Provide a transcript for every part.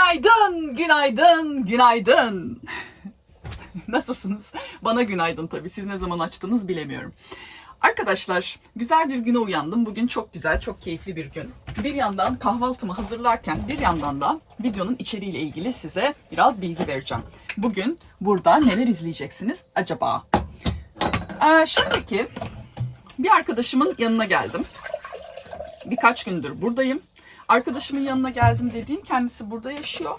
Günaydın, günaydın, günaydın. Nasılsınız? Bana günaydın tabii. Siz ne zaman açtınız bilemiyorum. Arkadaşlar, güzel bir güne uyandım. Bugün çok güzel, çok keyifli bir gün. Bir yandan kahvaltımı hazırlarken bir yandan da videonun içeriğiyle ilgili size biraz bilgi vereceğim. Bugün burada neler izleyeceksiniz acaba? Ee, şimdi ki bir arkadaşımın yanına geldim. Birkaç gündür buradayım. Arkadaşımın yanına geldim dediğim kendisi burada yaşıyor.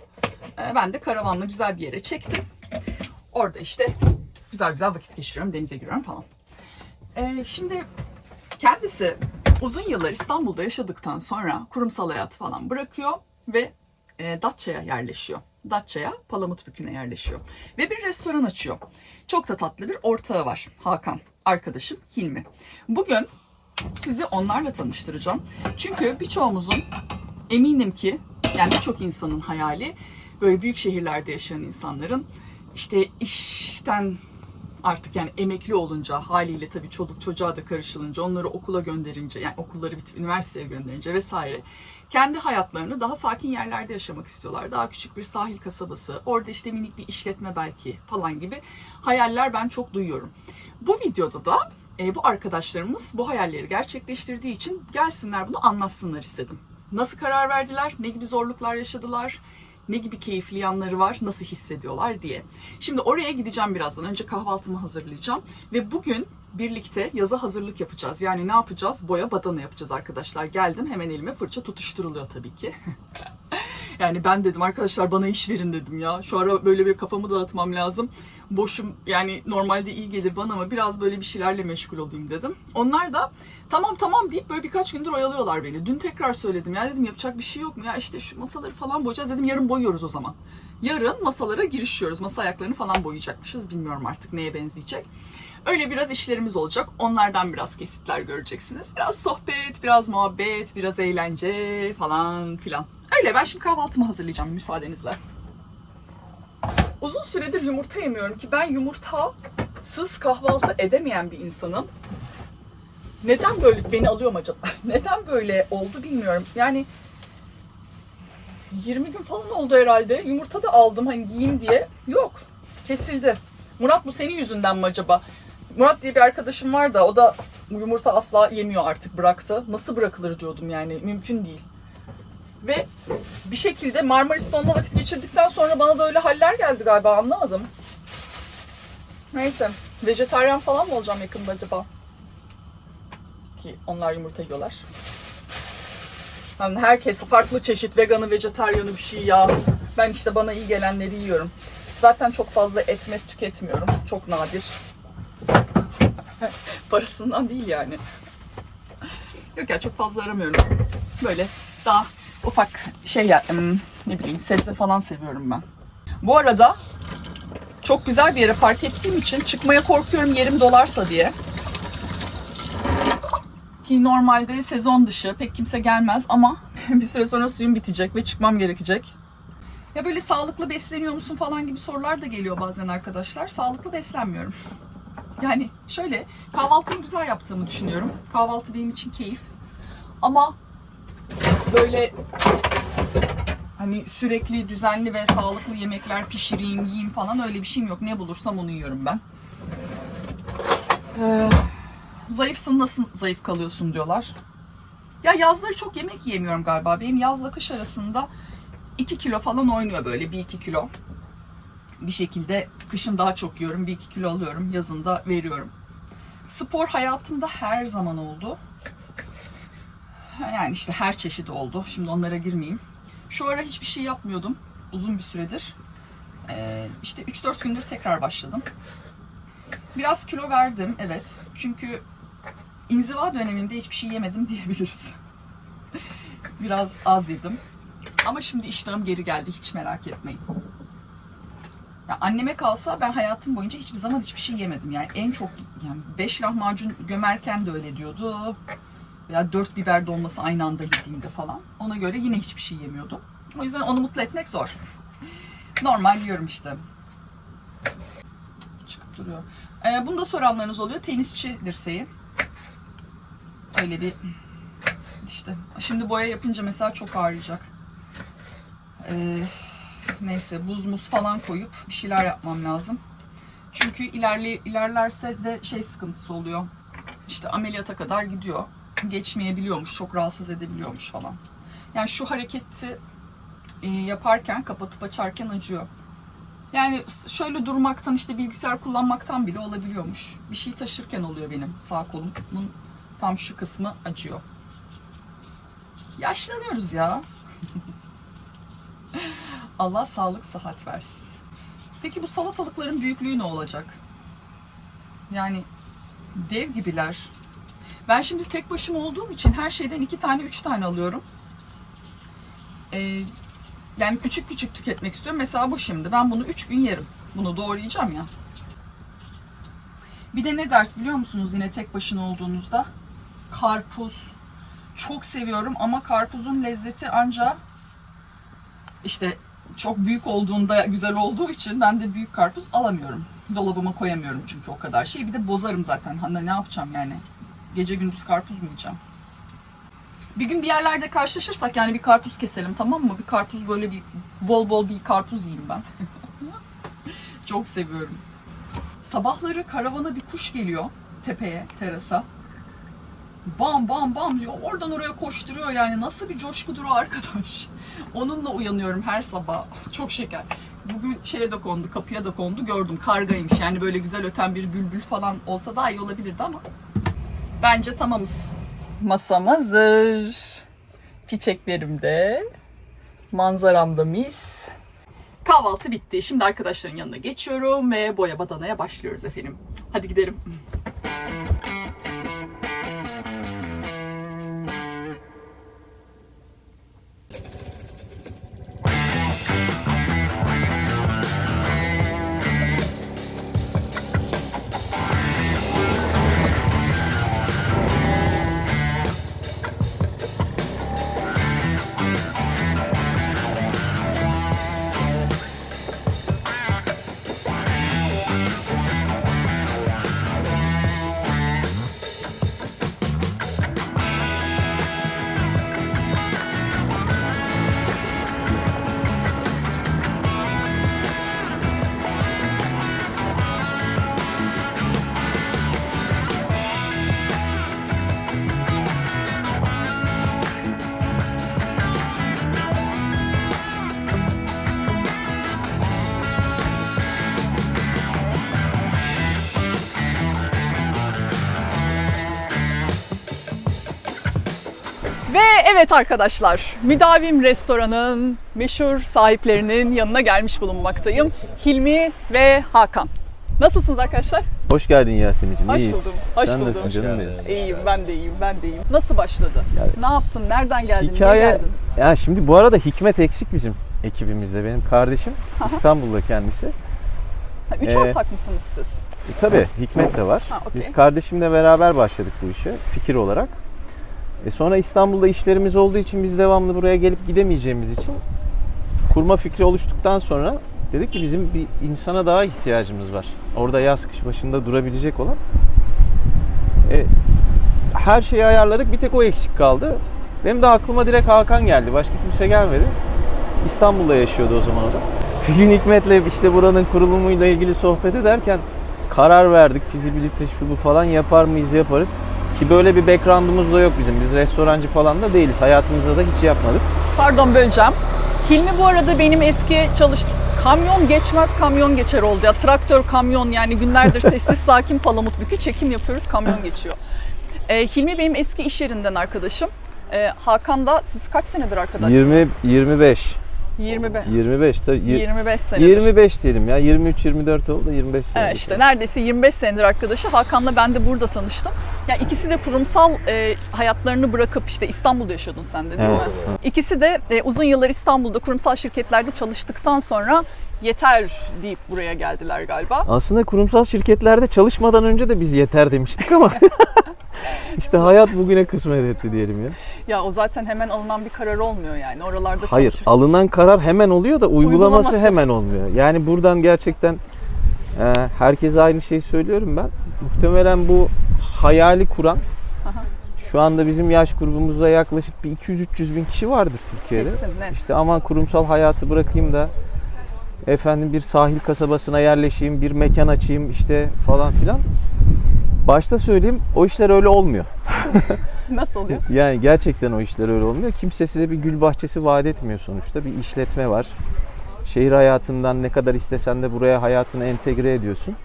Ee, ben de karavanla güzel bir yere çektim. Orada işte güzel güzel vakit geçiriyorum, denize giriyorum falan. Ee, şimdi kendisi uzun yıllar İstanbul'da yaşadıktan sonra kurumsal hayatı falan bırakıyor ve e, Datça'ya yerleşiyor. Datça'ya, Palamutbükü'ne yerleşiyor. Ve bir restoran açıyor. Çok da tatlı bir ortağı var. Hakan, arkadaşım Hilmi. Bugün sizi onlarla tanıştıracağım. Çünkü birçoğumuzun eminim ki yani birçok insanın hayali böyle büyük şehirlerde yaşayan insanların işte işten artık yani emekli olunca haliyle tabii çoluk çocuğa da karışılınca onları okula gönderince yani okulları bitip üniversiteye gönderince vesaire kendi hayatlarını daha sakin yerlerde yaşamak istiyorlar. Daha küçük bir sahil kasabası, orada işte minik bir işletme belki falan gibi hayaller ben çok duyuyorum. Bu videoda da e, bu arkadaşlarımız bu hayalleri gerçekleştirdiği için gelsinler bunu anlatsınlar istedim. Nasıl karar verdiler, ne gibi zorluklar yaşadılar, ne gibi keyifli yanları var, nasıl hissediyorlar diye. Şimdi oraya gideceğim birazdan. Önce kahvaltımı hazırlayacağım ve bugün birlikte yaza hazırlık yapacağız. Yani ne yapacağız? Boya badana yapacağız arkadaşlar. Geldim hemen elime fırça tutuşturuluyor tabii ki. Yani ben dedim arkadaşlar bana iş verin dedim ya. Şu ara böyle bir kafamı dağıtmam lazım. Boşum yani normalde iyi gelir bana ama biraz böyle bir şeylerle meşgul olayım dedim. Onlar da tamam tamam deyip böyle birkaç gündür oyalıyorlar beni. Dün tekrar söyledim ya dedim yapacak bir şey yok mu ya işte şu masaları falan boyayacağız dedim yarın boyuyoruz o zaman. Yarın masalara girişiyoruz. Masa ayaklarını falan boyayacakmışız. Bilmiyorum artık neye benzeyecek. Öyle biraz işlerimiz olacak. Onlardan biraz kesitler göreceksiniz. Biraz sohbet, biraz muhabbet, biraz eğlence falan filan. Öyle ben şimdi kahvaltımı hazırlayacağım müsaadenizle. Uzun süredir yumurta yemiyorum ki ben yumurtasız kahvaltı edemeyen bir insanım. Neden böyle beni alıyorum acaba? Neden böyle oldu bilmiyorum. Yani 20 gün falan oldu herhalde. Yumurta da aldım hani giyeyim diye. Yok. Kesildi. Murat bu senin yüzünden mi acaba? Murat diye bir arkadaşım var da o da yumurta asla yemiyor artık bıraktı. Nasıl bırakılır diyordum yani mümkün değil. Ve bir şekilde Marmaris'te onunla vakit geçirdikten sonra bana da öyle haller geldi galiba anlamadım. Neyse vejetaryen falan mı olacağım yakında acaba? Ki onlar yumurta yiyorlar. Yani herkes farklı çeşit veganı, vejetaryanı bir şey ya. Ben işte bana iyi gelenleri yiyorum. Zaten çok fazla et met tüketmiyorum. Çok nadir. Parasından değil yani. Yok ya çok fazla aramıyorum. Böyle daha ufak şey ya ne bileyim sebze falan seviyorum ben. Bu arada çok güzel bir yere park ettiğim için çıkmaya korkuyorum yerim dolarsa diye. Ki normalde sezon dışı pek kimse gelmez ama bir süre sonra suyum bitecek ve çıkmam gerekecek. Ya böyle sağlıklı besleniyor musun falan gibi sorular da geliyor bazen arkadaşlar. Sağlıklı beslenmiyorum. Yani şöyle kahvaltımı güzel yaptığımı düşünüyorum. Kahvaltı benim için keyif. Ama böyle hani sürekli düzenli ve sağlıklı yemekler pişireyim, yiyeyim falan öyle bir şeyim yok. Ne bulursam onu yiyorum ben. Ee, zayıfsın nasıl zayıf kalıyorsun diyorlar. Ya yazları çok yemek yemiyorum galiba. Benim yazla kış arasında 2 kilo falan oynuyor böyle 1-2 kilo. Bir şekilde kışın daha çok yiyorum. 1-2 kilo alıyorum. Yazında veriyorum. Spor hayatımda her zaman oldu. Yani işte her çeşit oldu. Şimdi onlara girmeyeyim. Şu ara hiçbir şey yapmıyordum. Uzun bir süredir. Ee, işte 3-4 gündür tekrar başladım. Biraz kilo verdim evet. Çünkü inziva döneminde hiçbir şey yemedim diyebiliriz. Biraz az yedim. Ama şimdi iştahım geri geldi hiç merak etmeyin. Ya anneme kalsa ben hayatım boyunca hiçbir zaman hiçbir şey yemedim. Yani en çok yani 5 lahmacun gömerken de öyle diyordu. Veya 4 biber dolması aynı anda yediğimde falan. Ona göre yine hiçbir şey yemiyordum. O yüzden onu mutlu etmek zor. Normal yiyorum işte. Çıkıp duruyor. Ee, bunu da soranlarınız oluyor. Tenisçi dirseği. Öyle bir işte. Şimdi boya yapınca mesela çok ağrıyacak. Ee, Neyse buz muz falan koyup bir şeyler yapmam lazım. Çünkü ilerle, ilerlerse de şey sıkıntısı oluyor. İşte ameliyata kadar gidiyor. Geçmeyebiliyormuş, çok rahatsız edebiliyormuş falan. Yani şu hareketi e, yaparken, kapatıp açarken acıyor. Yani şöyle durmaktan işte bilgisayar kullanmaktan bile olabiliyormuş. Bir şey taşırken oluyor benim sağ kolumun tam şu kısmı acıyor. Yaşlanıyoruz ya. Allah sağlık sıhhat versin. Peki bu salatalıkların büyüklüğü ne olacak? Yani dev gibiler. Ben şimdi tek başıma olduğum için her şeyden iki tane, üç tane alıyorum. Ee, yani küçük küçük tüketmek istiyorum. Mesela bu şimdi. Ben bunu üç gün yerim. Bunu doğrayacağım ya. Bir de ne ders biliyor musunuz yine tek başına olduğunuzda? Karpuz. Çok seviyorum ama karpuzun lezzeti ancak işte çok büyük olduğunda güzel olduğu için ben de büyük karpuz alamıyorum. Dolabıma koyamıyorum çünkü o kadar şey. Bir de bozarım zaten. Hani ne yapacağım yani? Gece gündüz karpuz mu yiyeceğim? Bir gün bir yerlerde karşılaşırsak yani bir karpuz keselim tamam mı? Bir karpuz böyle bir bol bol bir karpuz yiyeyim ben. çok seviyorum. Sabahları karavana bir kuş geliyor tepeye, terasa. Bam bam bam diyor. Oradan oraya koşturuyor yani. Nasıl bir coşkudur o arkadaş. Onunla uyanıyorum her sabah. Çok şeker. Bugün şeye de kondu, kapıya da kondu. Gördüm kargaymış. Yani böyle güzel öten bir bülbül falan olsa daha iyi olabilirdi ama. Bence tamamız. Masam hazır. Çiçeklerim de. Manzaram da mis. Kahvaltı bitti. Şimdi arkadaşların yanına geçiyorum ve boya badanaya başlıyoruz efendim. Hadi gidelim. Evet arkadaşlar, Müdavim Restoran'ın meşhur sahiplerinin yanına gelmiş bulunmaktayım. Hilmi ve Hakan. Nasılsınız arkadaşlar? Hoş geldin Yasemin'ciğim. Hoş İyiyiz. buldum, hoş Sen buldum. nasılsın canım benim? İyiyim, ben de iyiyim, ben de iyiyim. Nasıl başladı? Ne yaptın, nereden geldin, niye Hikaye, geldin? ya şimdi bu arada Hikmet eksik bizim ekibimizde. Benim kardeşim İstanbul'da kendisi. Ha, üç Ee, ortak mısınız siz? E, tabii Hikmet de var. Ha, okey. Biz kardeşimle beraber başladık bu işe fikir olarak. E sonra İstanbul'da işlerimiz olduğu için biz devamlı buraya gelip gidemeyeceğimiz için kurma fikri oluştuktan sonra dedik ki bizim bir insana daha ihtiyacımız var. Orada yaz kış başında durabilecek olan. E, her şeyi ayarladık. Bir tek o eksik kaldı. Benim de aklıma direkt Hakan geldi. Başka kimse gelmedi. İstanbul'da yaşıyordu o zaman o da. Bir gün Hikmet'le işte buranın kurulumuyla ilgili sohbet ederken karar verdik. Fizibilite şu bu falan yapar mıyız yaparız. Ki böyle bir background'umuz da yok bizim. Biz restorancı falan da değiliz. Hayatımızda da hiç yapmadık. Pardon böleceğim. Hilmi bu arada benim eski çalıştığım kamyon geçmez kamyon geçer oldu ya. Traktör kamyon yani günlerdir sessiz sakin palamut bükü çekim yapıyoruz kamyon geçiyor. Ee, Hilmi benim eski iş yerinden arkadaşım. Ee, Hakan da siz kaç senedir arkadaşsınız? 20 25 25. 25 tabii yir- 25 senedir. 25 diyelim ya 23 24 oldu 25 sene. Evet işte neredeyse 25 senedir arkadaşı. Hakan'la ben de burada tanıştım. Ya ikisi de kurumsal e, hayatlarını bırakıp işte İstanbul'da yaşıyordun sen de değil Evet. mi? İkisi de e, uzun yıllar İstanbul'da kurumsal şirketlerde çalıştıktan sonra yeter deyip buraya geldiler galiba. Aslında kurumsal şirketlerde çalışmadan önce de biz yeter demiştik ama işte hayat bugüne kısmet etti diyelim ya. Ya o zaten hemen alınan bir karar olmuyor yani. Oralarda Hayır, çalışır. alınan karar hemen oluyor da uygulaması, Uygulaması. hemen olmuyor. Yani buradan gerçekten e, herkese aynı şeyi söylüyorum ben. Muhtemelen bu hayali kuran Aha. şu anda bizim yaş grubumuzda yaklaşık bir 200-300 bin kişi vardır Türkiye'de. Kesin net. İşte aman kurumsal hayatı bırakayım da efendim bir sahil kasabasına yerleşeyim, bir mekan açayım işte falan filan. Başta söyleyeyim o işler öyle olmuyor. Nasıl oluyor? Yani gerçekten o işler öyle olmuyor. Kimse size bir gül bahçesi vaat etmiyor sonuçta. Bir işletme var. Şehir hayatından ne kadar istesen de buraya hayatını entegre ediyorsun.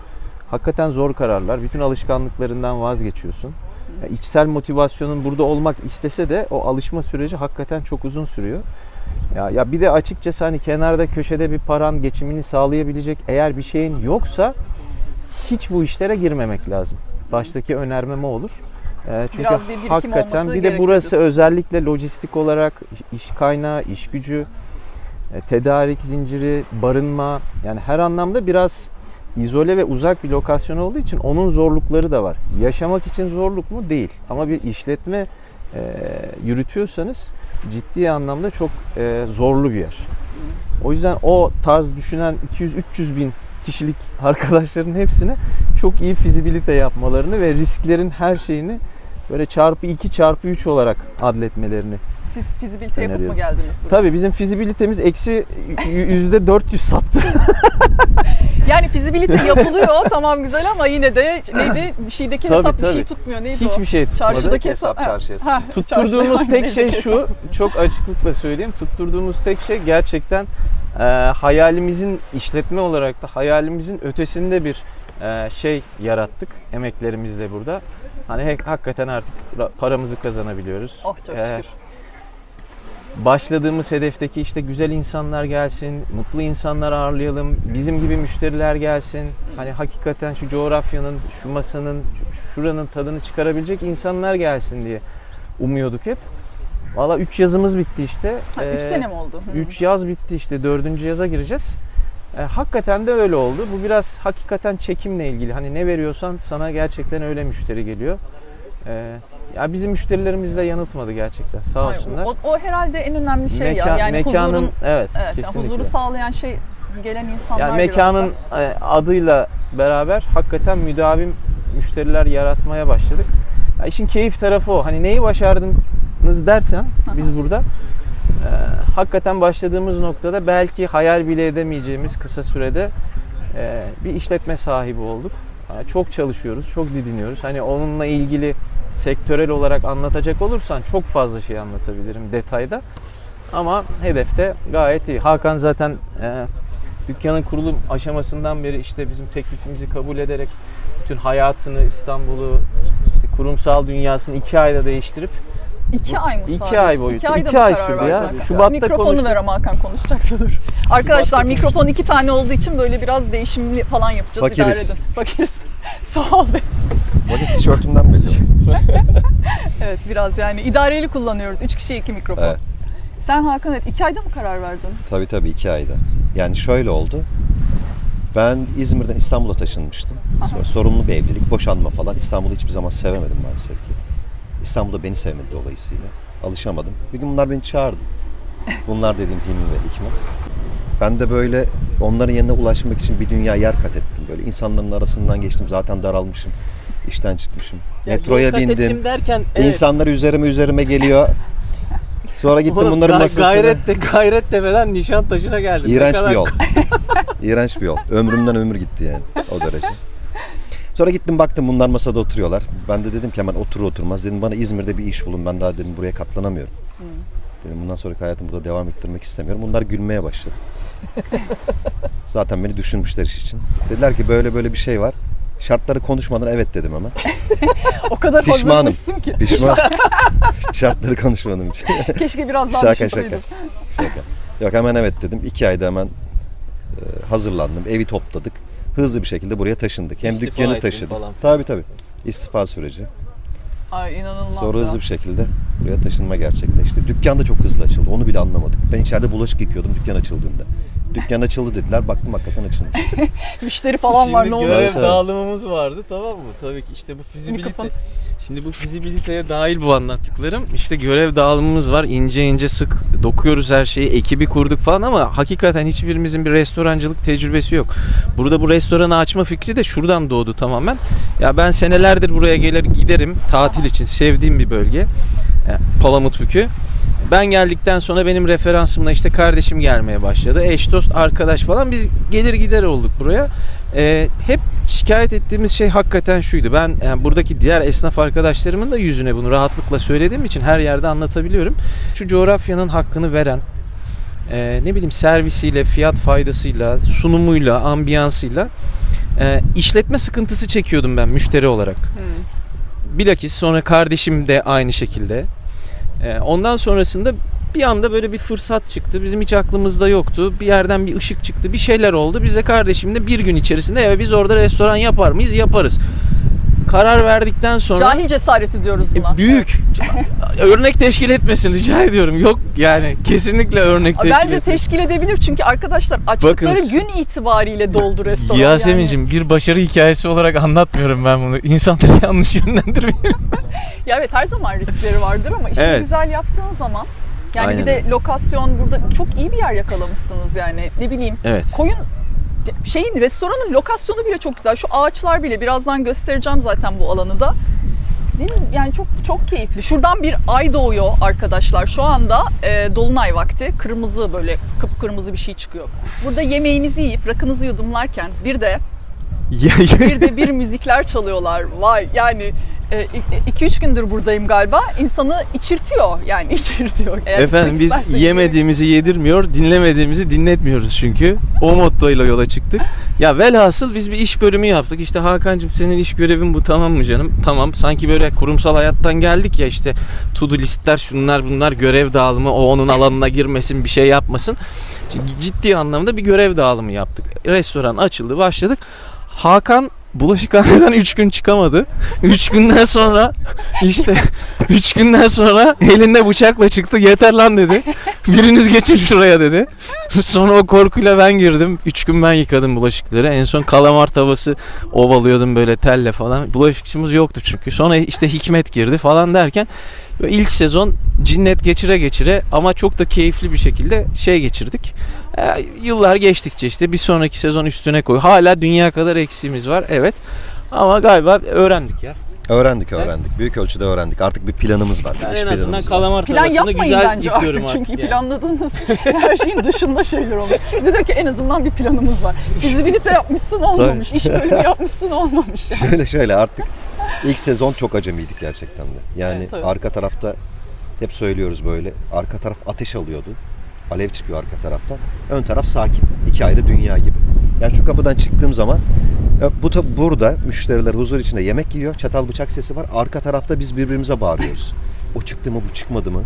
Hakikaten zor kararlar. Bütün alışkanlıklarından vazgeçiyorsun. Ya içsel motivasyonun burada olmak istese de o alışma süreci hakikaten çok uzun sürüyor. Ya, ya bir de açıkçası hani kenarda köşede bir paran geçimini sağlayabilecek eğer bir şeyin yoksa hiç bu işlere girmemek lazım. Baştaki önermem o olur. Ee, Çünkü Biraz bir hakikaten bir de burası diyorsun. özellikle lojistik olarak iş kaynağı, iş gücü, e, tedarik zinciri, barınma yani her anlamda biraz izole ve uzak bir lokasyon olduğu için onun zorlukları da var. Yaşamak için zorluk mu? Değil. Ama bir işletme e, yürütüyorsanız ciddi anlamda çok e, zorlu bir yer. O yüzden o tarz düşünen 200-300 bin kişilik arkadaşların hepsine çok iyi fizibilite yapmalarını ve risklerin her şeyini böyle çarpı 2 çarpı 3 olarak adletmelerini. Siz fizibilite yapıp mı Öneriyorum. geldiniz? buraya? Tabii bizim fizibilitemiz eksi yüzde 400 saptı. Yani fizibilite yapılıyor tamam güzel ama yine de neydi şeydeki Tabii, hesap bir şey tabii. tutmuyor neydi o? Hiçbir şey tutmadı. Çarşıdaki Hesap hesap. çarşıya. Ha, Tutturduğumuz çarşıda tek şey şu, çok açıklıkla söyleyeyim. Tutturduğumuz tek şey gerçekten e, hayalimizin işletme olarak da hayalimizin ötesinde bir e, şey yarattık emeklerimizle burada. Hani hakikaten artık ra- paramızı kazanabiliyoruz. Oh çok Eğer şükür. başladığımız hedefteki işte güzel insanlar gelsin, mutlu insanlar ağırlayalım, bizim gibi müşteriler gelsin. Hani hakikaten şu coğrafyanın, şu masanın, şuranın tadını çıkarabilecek insanlar gelsin diye umuyorduk hep. Valla 3 yazımız bitti işte. Ha, üç Ee, sene mi oldu? Hı. 3 yaz bitti işte 4. yaza gireceğiz. Ee, hakikaten de öyle oldu. Bu biraz hakikaten çekimle ilgili. Hani ne veriyorsan sana gerçekten öyle müşteri geliyor. Ee, ya bizim müşterilerimiz de yanıltmadı gerçekten. Sağ olsunlar. O, o herhalde en önemli şey Mekan- ya. Yani mekanın huzurun, evet, evet, yani huzuru sağlayan şey gelen insanlar yani biraz mekanın da. e, adıyla beraber hakikaten müdavim müşteriler yaratmaya başladık. Ya işin keyif tarafı o. Hani neyi başardınız dersen biz burada e, hakikaten başladığımız noktada belki hayal bile edemeyeceğimiz kısa sürede e, bir işletme sahibi olduk. Yani çok çalışıyoruz, çok didiniyoruz. Hani onunla ilgili sektörel olarak anlatacak olursan çok fazla şey anlatabilirim detayda. Ama hedefte gayet iyi. Hakan zaten e, dükkanın kurulum aşamasından beri işte bizim teklifimizi kabul ederek bütün hayatını, İstanbul'u, işte kurumsal dünyasını iki ayda değiştirip İki ay mı iki sadece? ay boyunca- İki, ayda iki mı ay karar sürdü verdin ya. Şubat'ta Mikrofonu konuştuk. ver ama Hakan konuşacaksa dur. Arkadaşlar konuştuk. mikrofon iki tane olduğu için böyle biraz değişimli falan yapacağız. Fakiriz. idare edin. Fakiriz. Sağ ol be. Vakit tişörtümden belli. Evet biraz yani idareli kullanıyoruz. Üç kişi iki mikrofon. Evet. Sen Hakan evet iki ayda mı karar verdin? Tabii tabii iki ayda. Yani şöyle oldu. Ben İzmir'den İstanbul'a taşınmıştım. Sonra sorunlu bir evlilik, boşanma falan. İstanbul'u hiçbir zaman sevemedim maalesef ki. İstanbul'da beni sevmedi dolayısıyla. Alışamadım. Bir gün bunlar beni çağırdı. Bunlar dediğim Hilmi ve Hikmet. Ben de böyle onların yanına ulaşmak için bir dünya yer kat ettim. Böyle insanların arasından geçtim. Zaten daralmışım. İşten çıkmışım. Metroya bindim. derken İnsanlar üzerime üzerime geliyor. Sonra gittim bunların masasına. Gayret de gayret tepeden Nişantaşı'na geldim. İğrenç bir yol. İğrenç bir yol. Ömrümden ömür gitti yani o derece. Sonra gittim baktım bunlar masada oturuyorlar. Ben de dedim ki hemen otur oturmaz. Dedim bana İzmir'de bir iş bulun. Ben daha dedim buraya katlanamıyorum. Dedim bundan sonraki hayatımı burada devam ettirmek istemiyorum. Bunlar gülmeye başladı. Zaten beni düşünmüşler iş için. Dediler ki böyle böyle bir şey var. Şartları konuşmadan evet dedim hemen. O kadar Pişmanım. ki. Pişman. Şartları konuşmadım için. Keşke biraz daha Şaka şaka. Şaka. Yok hemen evet dedim. İki ayda hemen e, hazırlandım. Evi topladık. Hızlı bir şekilde buraya taşındık. Hem İstifa dükkanı ettin taşıdım. falan. Tabii tabii. İstifa süreci. Ay inanılmaz Sonra ya. hızlı bir şekilde buraya taşınma gerçekleşti. Dükkan da çok hızlı açıldı. Onu bile anlamadık. Ben içeride bulaşık yıkıyordum dükkan açıldığında. Dükkan açıldı dediler. Baktım hakikaten açılmış. Müşteri falan var ne oluyor? görev Evet, evet. dağılımımız vardı tamam mı? Tabii ki işte bu fizibilite. Mikrofon. Şimdi bu fizibiliteye dahil bu anlattıklarım. İşte görev dağılımımız var. İnce ince sık dokuyoruz her şeyi. Ekibi kurduk falan ama hakikaten hiçbirimizin bir restorancılık tecrübesi yok. Burada bu restoranı açma fikri de şuradan doğdu tamamen. Ya ben senelerdir buraya gelir giderim tatil için sevdiğim bir bölge. E, Palamutbükü. Ben geldikten sonra benim referansımla işte kardeşim gelmeye başladı. Eş dost arkadaş falan biz gelir gider olduk buraya. Ee, hep şikayet ettiğimiz şey hakikaten şuydu. Ben yani buradaki diğer esnaf arkadaşlarımın da yüzüne bunu rahatlıkla söylediğim için her yerde anlatabiliyorum. Şu coğrafyanın hakkını veren e, ne bileyim servisiyle, fiyat faydasıyla, sunumuyla, ambiyansıyla e, işletme sıkıntısı çekiyordum ben müşteri olarak. Bilakis sonra kardeşim de aynı şekilde. Ee, ondan sonrasında bir anda böyle bir fırsat çıktı. Bizim hiç aklımızda yoktu. Bir yerden bir ışık çıktı. Bir şeyler oldu. Bize kardeşimle bir gün içerisinde ya biz orada restoran yapar mıyız? Yaparız. Karar verdikten sonra Cahil cesareti diyoruz buna. E, büyük örnek teşkil etmesin rica ediyorum. Yok yani kesinlikle örnek teşkil Bence etmesin. teşkil edebilir çünkü arkadaşlar açtıkları Bakınız. gün itibariyle doldu restoran. Yasemin'cim bir başarı hikayesi olarak anlatmıyorum ben bunu. İnsanları yanlış yönlendirmeyin. Yani. Ya evet her zaman riskleri vardır ama işini Evet. güzel yaptığın zaman yani Aynen bir de lokasyon burada çok iyi bir yer yakalamışsınız yani ne bileyim Evet. koyun şeyin restoranın lokasyonu bile çok güzel. Şu ağaçlar bile birazdan göstereceğim zaten bu alanı da. Değil mi? Yani çok çok keyifli. Şuradan bir ay doğuyor arkadaşlar. Şu anda e, dolunay vakti. Kırmızı böyle kıpkırmızı bir şey çıkıyor. Burada yemeğinizi yiyip rakınızı yudumlarken bir de bir de bir müzikler çalıyorlar. Vay yani 2-3 gündür buradayım galiba. İnsanı içirtiyor yani içirtiyor. Eğer Efendim biz yemediğimizi yedirmiyor, dinlemediğimizi dinletmiyoruz çünkü. O mottoyla yola çıktık. Ya velhasıl biz bir iş bölümü yaptık. İşte Hakan'cığım senin iş görevin bu tamam mı canım? Tamam. Sanki böyle kurumsal hayattan geldik ya işte to do listler şunlar bunlar görev dağılımı o onun alanına girmesin bir şey yapmasın. Ciddi anlamda bir görev dağılımı yaptık. Restoran açıldı başladık. Hakan bulaşıkhaneden 3 gün çıkamadı. 3 günden sonra işte 3 günden sonra elinde bıçakla çıktı. Yeter lan dedi. Biriniz geçin şuraya dedi. Sonra o korkuyla ben girdim. 3 gün ben yıkadım bulaşıkları. En son kalamar tavası ovalıyordum böyle telle falan. Bulaşıkçımız yoktu çünkü. Sonra işte Hikmet girdi falan derken böyle ilk sezon cinnet geçire geçire ama çok da keyifli bir şekilde şey geçirdik. Ee, yıllar geçtikçe işte bir sonraki sezon üstüne koy. Hala dünya kadar eksiğimiz var. Evet. Ama galiba öğrendik ya. Öğrendik öğrendik. Büyük ölçüde öğrendik. Artık bir planımız var. Bir Ben iş en azından planımız var. kalamar Plan tavasını yapmayın güzel bence yıkıyorum artık çünkü yani. planladığınız her şeyin dışında şeyler olmuş. Dedi ki en azından bir planımız var. Fizibilite yapmışsın olmamış, iş bölümü yapmışsın olmamış. Yani. Şöyle şöyle artık ilk sezon çok acemiydik gerçekten de. Yani Evet, tabii. arka tarafta hep söylüyoruz böyle. Arka taraf ateş alıyordu. Alev çıkıyor arka taraftan. Ön taraf sakin. İki ayrı dünya gibi. Yani şu kapıdan çıktığım zaman e, bu tabi burada müşteriler huzur içinde yemek yiyor. Çatal bıçak sesi var. Arka tarafta biz birbirimize bağırıyoruz. O çıktı mı bu çıkmadı mı?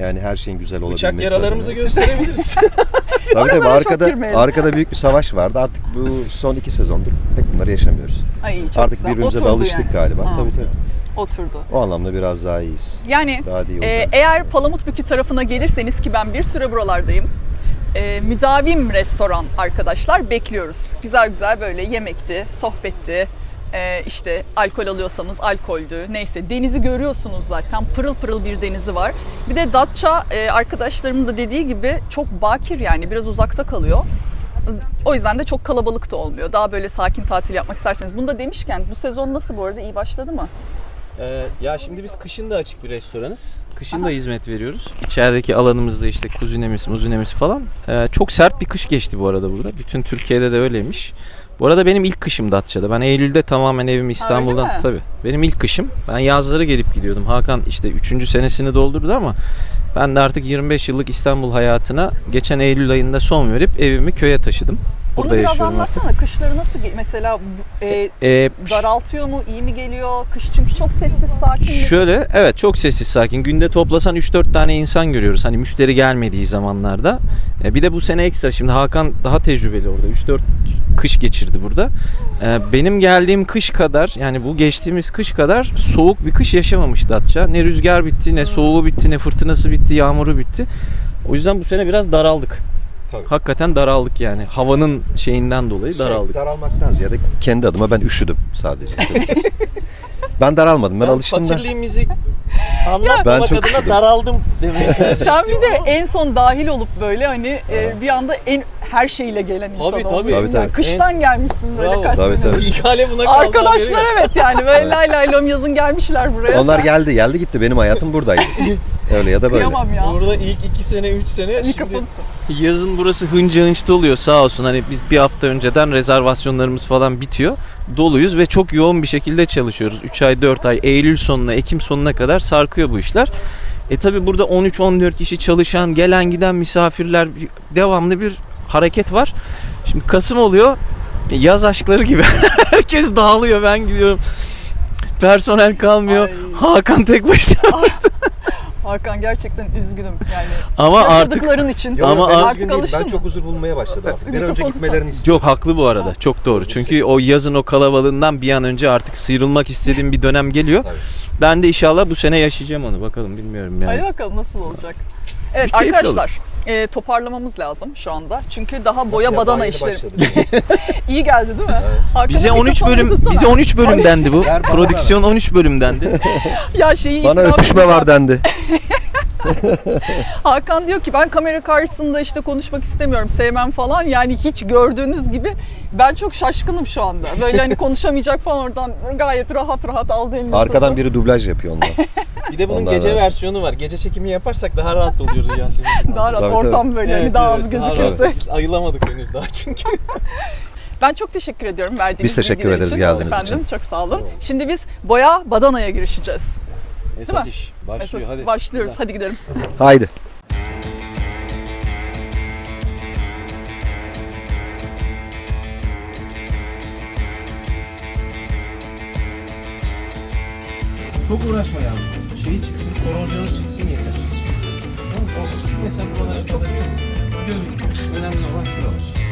Yani her şeyin güzel olabilmesi. Bıçak yaralarımızı adına. gösterebiliriz. Tabii tabii Oralara çok arkada, girmeyelim. arkada büyük bir savaş vardı. Artık bu son iki sezondur pek bunları yaşamıyoruz. Ay çok Artık güzel. birbirimize de Oturdu alıştık yani. galiba. Ha. Tabii tabii. Oturdu. O anlamda biraz daha iyiyiz. Yani Daha da iyi e, olacak. eğer Palamutbükü tarafına gelirseniz ki ben bir süre buralardayım. E, müdavim restoran arkadaşlar bekliyoruz. Güzel güzel böyle yemekti, sohbetti. E, işte alkol alıyorsanız alkoldü. Neyse denizi görüyorsunuz zaten. Pırıl pırıl bir denizi var. Bir de Datça e, arkadaşlarımın da dediği gibi çok bakir yani biraz uzakta kalıyor. O yüzden de çok kalabalık da olmuyor. Daha böyle sakin tatil yapmak isterseniz. Bunu da demişken bu sezon nasıl bu arada? iyi başladı mı? Ee, ya şimdi biz kışın da açık bir restoranız. Kışın da hizmet veriyoruz. İçerideki alanımızda işte kuzinemiz, muzinemiz falan. Ee, çok sert bir kış geçti bu arada burada. Bütün Türkiye'de de öyleymiş. Bu arada benim ilk kışım Datça'da. Ben Eylül'de tamamen evimi İstanbul'dan mi? tabii. Benim ilk kışım. Ben yazları gelip gidiyordum. Hakan işte 3. senesini doldurdu ama ben de artık 25 yıllık İstanbul hayatına geçen Eylül ayında son verip evimi köye taşıdım. Burada Onu biraz yaşıyorum artık. anlatsana. Kışları nasıl mesela bu- e, Ee, daraltıyor mu? iyi mi geliyor? Kış çünkü çok sessiz, sakin. Şöyle evet çok sessiz sakin. Günde toplasan 3-4 tane insan görüyoruz. Hani müşteri gelmediği zamanlarda. E, bir de bu sene ekstra. Şimdi Hakan daha tecrübeli orada. 3-4 kış geçirdi burada. E, benim geldiğim kış kadar yani bu geçtiğimiz kış kadar soğuk bir kış yaşamamış Datça. Ne rüzgar bitti, ne soğuğu bitti, ne fırtınası bitti, yağmuru bitti. O yüzden bu sene biraz daraldık. Tabii. Hakikaten daraldık yani. Havanın şeyinden dolayı daraldık. Şey, daralmaktan ziyade kendi adıma ben üşüdüm sadece. ben daralmadım. Ben, alıştım da. Fakirliğimizi Ben anlatmamak çok adına üşüdüm. daraldım demek. Sen bir de en son dahil olup böyle hani e, bir anda en her şeyle gelen insan Tabii, tabii. olmuşsun. Tabii, tabii. Kıştan gelmişsin böyle Bravo. kaç Tabii, tabii. İhale buna kaldı. Arkadaşlar evet yani böyle lay lay lom yazın gelmişler buraya. Onlar geldi geldi gitti. Benim hayatım buradaydı. Öyle ya da böyle. Kıyamam ya. Burada ilk iki sene, üç sene Mikrofonu Yazın burası hınca hınç doluyor sağ olsun. Hani biz bir hafta önceden rezervasyonlarımız falan bitiyor. Doluyuz ve çok yoğun bir şekilde çalışıyoruz. 3 ay, 4 ay, Eylül sonuna, Ekim sonuna kadar sarkıyor bu işler. E tabi burada 13-14 kişi çalışan, gelen giden misafirler, devamlı bir hareket var. Şimdi Kasım oluyor, yaz aşkları gibi. Herkes dağılıyor, ben gidiyorum. Personel kalmıyor. Ay. Hakan tek başına. Hakan gerçekten üzgünüm yani. Ama artık için. Yok, Ama ben artık alıştın Ben çok huzur bulmaya başladım. Bir an önce gitmelerini istiyorum. Yok haklı bu arada. Çok doğru. Çünkü o yazın o kalabalığından bir an önce artık sıyrılmak istediğim bir dönem geliyor. Tabii. Ben de inşallah bu sene yaşayacağım onu. Bakalım bilmiyorum yani. Hadi bakalım nasıl olacak. Evet arkadaşlar e, toparlamamız lazım şu anda. Çünkü daha boya Aslında badana daha işleri iyi geldi değil mi? Hakan'a Bize 13 mikrofonu bölüm tutsana. bize 13 bölüm dendi bu. Prodüksiyon 13 bölüm dendi. Ya şeyi Bana itiraf öpüşme var dendi. Hakan diyor ki ben kamera karşısında işte konuşmak istemiyorum, sevmem falan. Yani hiç gördüğünüz gibi ben çok şaşkınım şu anda. Böyle hani konuşamayacak falan oradan gayet rahat rahat aldı eline. Arkadan biri dublaj yapıyor onunla. Bir de bunun Ondan gece ben- versiyonu var. Gece çekimi yaparsak daha rahat oluyoruz Yasemin. daha rahat Tabii, ortam böyle hani daha az gözükürse. Biz ayılamadık henüz daha çünkü. Ben çok teşekkür ediyorum verdiğiniz Biz teşekkür ederiz için. geldiğiniz Efendim, için. Çok sağ olun. Şimdi biz boya badanaya girişeceğiz. Esas mi? iş başlıyor Esas hadi. başlıyoruz. Hadi gidelim. Haydi. Çok uğraşma ya. Şeyi çıksın, koroncanı çıksın yeter. Tamam, o mesela buralara kadar çok gözükmüyor. Önemli olan şuralar.